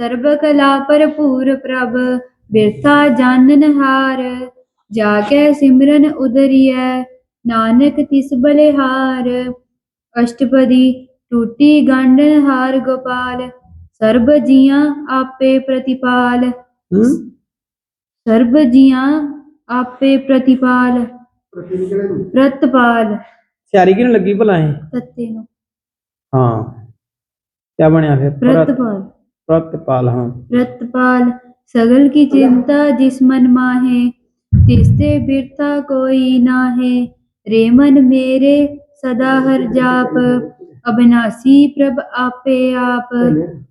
ਸਰਬ ਕਲਾ ਭਰਪੂਰ ਪ੍ਰਭ ਬਿਰਥਾ ਜਾਣਨ ਹਾਰ ਜਾ ਕੇ ਸਿਮਰਨ ਉਦਰੀਐ ਨਾਨਕ ਤਿਸ ਬਲਿਹਾਰ ਅਸ਼ਟਪਦੀ ਟੂਟੀ ਗੰਢਨ ਹਾਰ ਗੋਪਾਲ ਸਰਬ ਜੀਆਂ ਆਪੇ ਪ੍ਰਤਿਪਾਲ ਹੂੰ ਸਰਬ ਜੀਆਂ ਆਪੇ ਪ੍ਰਤਿਪਾਲ ਪ੍ਰਤਪਾਲ ਸਿਆਰੀ ਕਿਹਨੂੰ ਲੱਗੀ ਭਲਾ ਇਹ ਤੱਤੇ ਨੂੰ ਹਾਂ ਕਿਆ ਬਣਿਆ ਫਿਰ ਪ੍ਰਤਪਾਲ ਪ੍ਰਤਪਾਲ ਹਾਂ। ਪ੍ਰਤਪਾਲ ਸਗਲ ਕੀ ਚਿੰਤਾ ਜਿਸ ਮਨ ਮਾਹੇ ਤਿਸ ਤੇ ਬਿਰਥਾ ਕੋਈ ਨਾਹੇ। ਰੇ ਮਨ ਮੇਰੇ ਸਦਾ ਹਰ ਜਾਪ ਅਬਿਨਾਸੀ ਪ੍ਰਭ ਆਪੇ ਆਪ।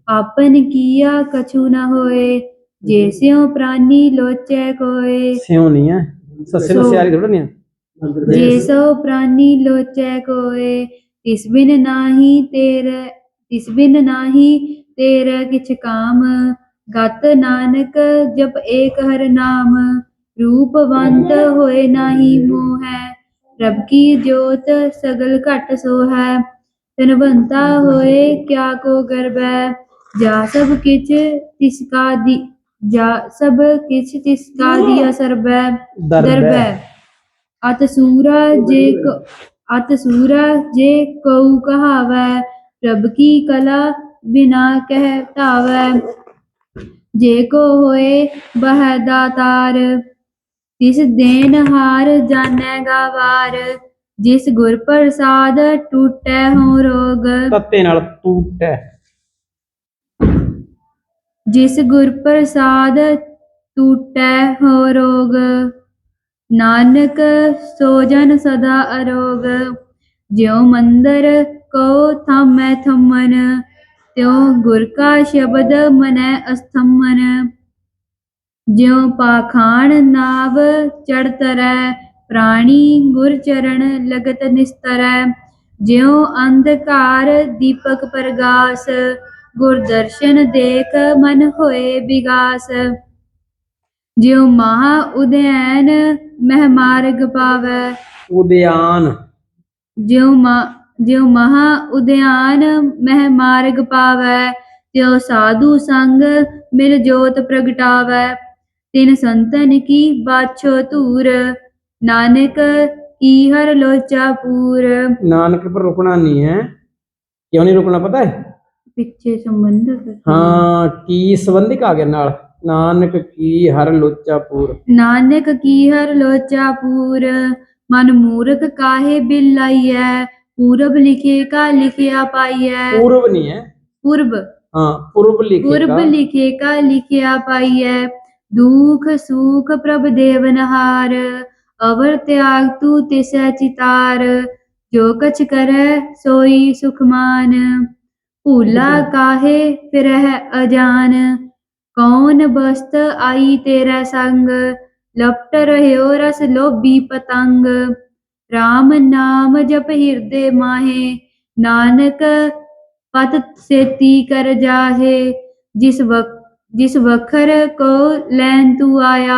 ਆਪਨ ਕੀਆ ਕਛੂ ਨ ਹੋਏ ਜੇ ਸਿਉ ਪ੍ਰਾਨੀ ਲੋਚੈ ਕੋਏ। ਸਿਉ ਨਹੀਂ ਹੈ ਸੱਸੇ ਨੂੰ ਸਿਆਰੀ ਥੋੜਾ ਨਹੀਂ ਹੈ ਜੇ ਸੋ ਪ੍ਰਾਨੀ ਲੋਚੈ ਕੋਏ ਤਿਸ ਬਿਨ ਨਾਹੀ ਤੇਰੇ ਤਿਸ ਬਿਨ ਨਾਹੀ ਤੇਰਾ ਕਿਛ ਕਾਮ ਗਤ ਨਾਨਕ ਜਪ ਏਕ ਹਰ ਨਾਮ। ਰੂਪਵੰਤ ਹੋਏ ਨਾਹੀ ਮੋਹੈ ਰਬ ਕੀ ਜੋਤ ਸਗਲ ਘਟ ਸੋ ਹੈ। ਤਨਵੰਤਾ ਹੋਏ ਕਿਆ ਕੋ ਗਰਬੈ ਜਾ ਸਭ ਕਿਛ ਤਿਸ ਕਾ ਦੀ ਜਾ ਸਭ ਕਿਛ ਤਿਸ ਕਾ ਦੀਆ ਸਰਬੈ ਦਰਬੈ ਅਤ ਸੂਰਾ ਜੇ ਕ ਅਤ ਸੂਰਾ ਜੇ ਕਉ ਕਹਾਵੈ ਪ੍ਰਭ ਕੀ ਕਲਾ ਬਿਨਾ ਕਹਿ ਧਾਵੈ। ਜੇ ਕੋ ਹੋਏ ਬਹਿ ਦਾਤਾਰ ਤਿਸ ਦੇਨ ਹਾਰ ਜਾਣੈ ਗਾਵਾਰ। ਜਿਸ ਗੁਰ ਪ੍ਰਸਾਦ ਟੂਟੈ ਹੋ ਰੋਗ। ਤੱਤੇ ਨਾਲ ਟੂਟੈ। ਜਿਸ ਗੁਰ ਪ੍ਰਸਾਦ ਟੂਟੈ ਹੋ ਰੋਗ। ਨਾਨਕ ਸੋ ਜਨ ਸਦਾ ਅਰੋਗ। ਜਿਉ ਮੰਦਰ ਕੋ ਥਾਮੈ ਥਮਨ। ਤਿਉ ਗੁਰ ਕਾ ਸ਼ਬਦ ਮਨੈ ਅਸਥਮਨ ਜਿਉ ਪਾਖਾਣ ਨਾਵ ਚੜ ਤਰੈ ਪ੍ਰਾਣੀ ਗੁਰ ਚਰਨ ਲਗਤ ਨਿਸਤਰੈ ਜਿਉ ਅੰਧਕਾਰ ਦੀਪਕ ਪ੍ਰਗਾਸ ਗੁਰ ਦਰਸ਼ਨ ਦੇਖ ਮਨ ਹੋਏ ਵਿਗਾਸ ਜਿਉ ਮਹਾ ਉਦੈਨ ਮਹਿ ਮਾਰਗ ਪਾਵੈ। ਉਦਿਆਨ ਜਿਉ ਮਾ ਜਿਉ ਮਹਾ ਉਦਿਆਨ ਮਹਿ ਮਾਰਗ ਪਾਵੈ ਤਿਉ ਸਾਧੂ ਸੰਗ ਮਿਲ ਜੋਤ ਪ੍ਰਗਟਾਵੈ। ਤਿਨ ਸੰਤਨ ਕੀ ਬਾਛੋ ਧੂਰ ਨਾਨਕ ਕੀ ਹਰ ਲੋਚਾ ਪੂਰ। ਨਾਨਕ ਪਰ ਰੁਕਣਾ ਨਹੀਂ ਹੈ। ਕਿਉਂ ਨਹੀਂ ਰੁਕਣਾ ਪਤਾ ਹੈ? ਪਿੱਛੇ ਸੰਬੰਧ ਹਾਂ ਕੀ ਸੰਬੰਧਿਕ ਆ ਗਿਆ ਨਾਲ? ਨਾਨਕ ਕੀ ਹਰ ਲੋਚਾ ਪੂਰ। ਨਾਨਕ ਕੀ ਹਰ ਲੋਚਾ ਪੂਰ ਮਨ ਮੂਰਖ ਕਾਹੇ ਬਿਲਾਈਐ? ਪੂਰਬ ਲਿਖੇ ਕਾ ਲਿਖਿਆ ਪਾਈਐ ਪੂਰਵ ਨਹੀਂ ਹੈ ਪੂਰਬ ਹਾਂ ਪੂਰਬ ਲਿਖੇ ਪੂਰਬ ਲਿਖੇ ਕਾ ਲਿਖਿਆ ਪਾਈਐ ਦੁਖ ਸੁਖ ਪ੍ਰਭ ਦੇਵਨਹਾਰ ਅਵਰ ਤਿਆਗ ਤੂ ਤਿਸੈ ਚਿਤਾਰ ਜੋ ਕਛ ਕਰੈ ਸੋਈ ਸੁਖਮਾਨ ਭੂਲਾ ਕਾਹੇ ਫਿਰਹਿ ਅਜਾਨ ਕੌਣ ਬਸਤ ਆਈ ਤੇਰਾ ਸੰਗ ਲਪਟ ਰਹਿਓ ਰਸ ਲੋਭੀ ਪਤੰਗ RAM ਨਾਮ ਜਪ ਹਿਰਦੇ ਮਾਹੇ, ਨਾਨਕ ਪਤ ਸੇਤੀ ਕਰ ਜਾਹੇ, ਜਿਸ ਵਕ ਜਿਸ ਵਖਰ ਕੋ ਲੈਨ ਤੂ ਆਇਆ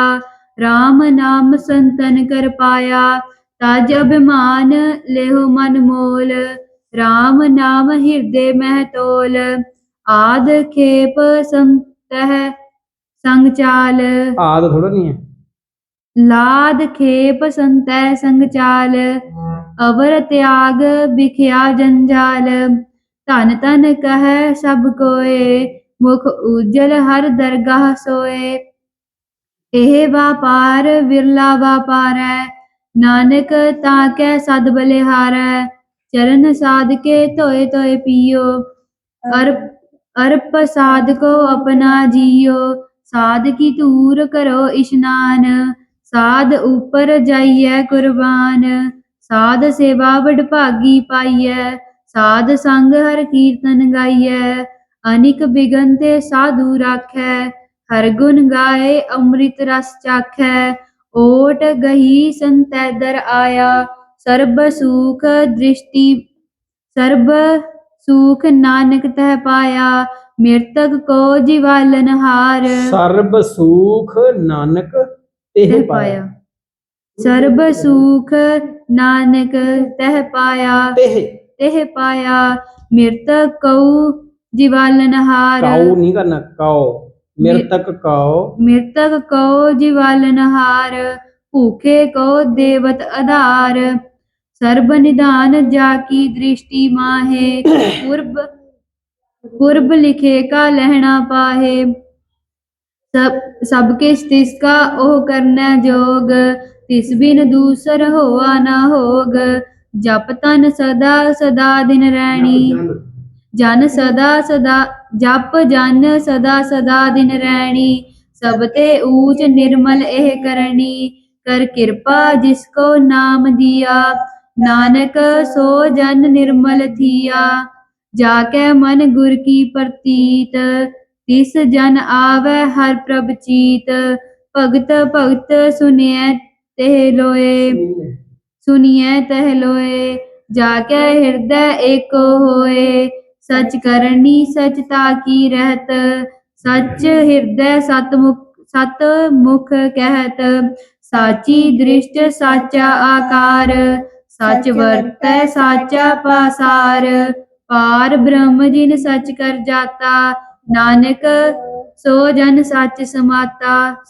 RAM ਨਾਮ ਸੰਤਨ ਕਰ ਪਾਇਆ, ਤਜ ਅਭਿਮਾਨ ਲਿਹੁ ਮਨ ਮੋਲ RAM ਨਾਮ ਹਿਰਦੇ ਮਹਿ ਤੋਲ, ਆਦ ਖੇਪ ਸੰਤਹ ਸੰਗ ਚਾਲ। ਆਦ ਥੋੜਾ ਨਹੀਂ ਹੈ। ਲਾਦ ਖੇਪ ਸੰਤੈ ਸੰਗ ਚਾਲ, ਅਵਰ ਤਿਆਗ ਬਿਖਿਆ ਜੰਜਾਲ। ਧਨ ਧਨ ਕਹੈ ਸਭ ਕੋਏ, ਮੁਖ ਉਜਲ ਹਰ ਦਰਗਾਹ ਸੋਏ। ਇਹ ਵਾਪਾਰ ਵਿਰਲਾ ਵਾਪਾਰੈ, ਨਾਨਕ ਤਾਂ ਕੈ ਸਦ ਬਲਿਹਾਰੈ। ਚਰਨ ਸਾਧ ਕੇ ਧੋਏ ਧੋਏ ਪੀਓ, ਅਰਪ ਅਰਪ ਸਾਧ ਕੋ ਆਪਣਾ ਜੀਓ। ਸਾਧ ਕੀ ਧੂਰ ਕਰੋ ਇਸ਼ਨਾਨ ਸਾਧ ਉਪਰ ਜਾਈਐ ਕੁਰਬਾਨ, ਸਾਧ ਸੇਵਾ ਵਡਭਾਗੀ ਪਾਈਐ, ਸਾਧ ਸੰਗ ਹਰ ਕੀਰਤਨ ਗਾਈਐ, ਅਨਿਕ ਬਿਗਨ ਤੇ ਸਾਧੂ ਰਾਖੈ, ਹਰ ਗੁਣ ਗਾਏ ਅੰਮ੍ਰਿਤ ਰਸ ਚਾਖੈ, ਓਟ ਗਹੀ ਸੰਤੈ ਦਰ ਆਇਆ, ਸਰਬ ਸੁਖ ਦ੍ਰਿਸ਼ਟੀ, ਸਰਬ ਸੁਖ ਨਾਨਕ ਤਹਿ ਪਾਇਆ, ਮਿਰਤਕ ਕੋ ਜਿਵਾਲਨ ਹਾਰ। ਸਰਬ ਸੁਖ ਨਾਨਕ ਇਹ ਤਹਿ ਪਾਇਆ। ਸਰਬ ਸੁਖ ਨਾਨਕ ਤਹਿ ਪਾਇਆ। ਇਹ ਤਹਿ ਪਾਇਆ। ਮਿਰਤਕ ਕਉ ਜਿਵਾਲਨਹਾਰ। ਕਾਉ ਨਹੀਂ ਕਰਨਾ ਕਾਉ। ਮਿਰਤਕ ਕਾਉ। ਮ੍ਰਿਤਕ ਕੋ ਜਿਵਾਲਨਹਾਰ। ਭੂਖੇ ਕੋ ਦੇਵਤ ਆਧਾਰ ਸਰਬ ਨਿਧਾਨ ਜਾ ਕੀ ਦ੍ਰਿਸ਼ਟੀ ਮਾਹੇ। ਪੁਰਬ ਪੁਰਬ ਲਿਖੇ ਕਾ ਲਹਿਣਾ ਪਾਹੇ। ਸਭ ਸਭ ਕੇ ਤਿਸ ਕਾ ਉਹ ਕਰਨਾ ਜੋਗ ਤਿਸ ਬਿਨ ਦੂਸਰ ਹੋਆ ਨਾ ਹੋਗ ਜਪ ਤਨ ਸਦਾ ਸਦਾ ਦਿਨ ਰਹਿਣੀ ਜਨ ਸਦਾ ਸਦਾ ਜਪ ਜਨ ਸਦਾ ਸਦਾ ਦਿਨ ਰਹਿਣੀ ਸਭ ਤੇ ਊਚ ਨਿਰਮਲ ਇਹ ਕਰਨੀ ਕਰ ਕਿਰਪਾ ਜਿਸ ਕੋ ਨਾਮ ਦਿਆ ਨਾਨਕ ਸੋ ਜਨ ਨਿਰਮਲ ਥੀਆ ਜਾ ਕੇ ਮਨ ਗੁਰ ਕੀ ਪ੍ਰਤੀਤ ਤਿਸ ਜਨ ਆਵੈ ਹਰ ਪ੍ਰਭ ਚੀਤ, ਭਗਤ ਭਗਤ ਸੁਨਿਐ ਤਹਿ ਲੋਏ। ਸੁਨੀਐ ਤਹਿ ਲੋਏ, ਜਾ ਕੇ ਹਿਰਦੈ ਏਕੋ ਹੋਏ। ਸਚ ਕਰਨੀ ਸਚ ਕੀ ਰਹਿਤ, ਸਚ ਹਿਰਦੈ ਸਤਮੁਖ ਸਤ ਮੁਖ ਕਹਿਤ। ਸਾਚੀ ਦ੍ਰਿਸ਼ਟ ਸਾਚਾ ਆਕਾਰ, ਸਚ ਵਰਤੈ ਸਾਚਾ ਪਾਸਾਰ। ਪਾਰ ਬ੍ਰਹਮ ਜਿਨ ਸਚ ਕਰ ਜਾਤਾ ਨਾਨਕ ਸੋ ਜਨ ਸਚ ਸਮਾਤਾ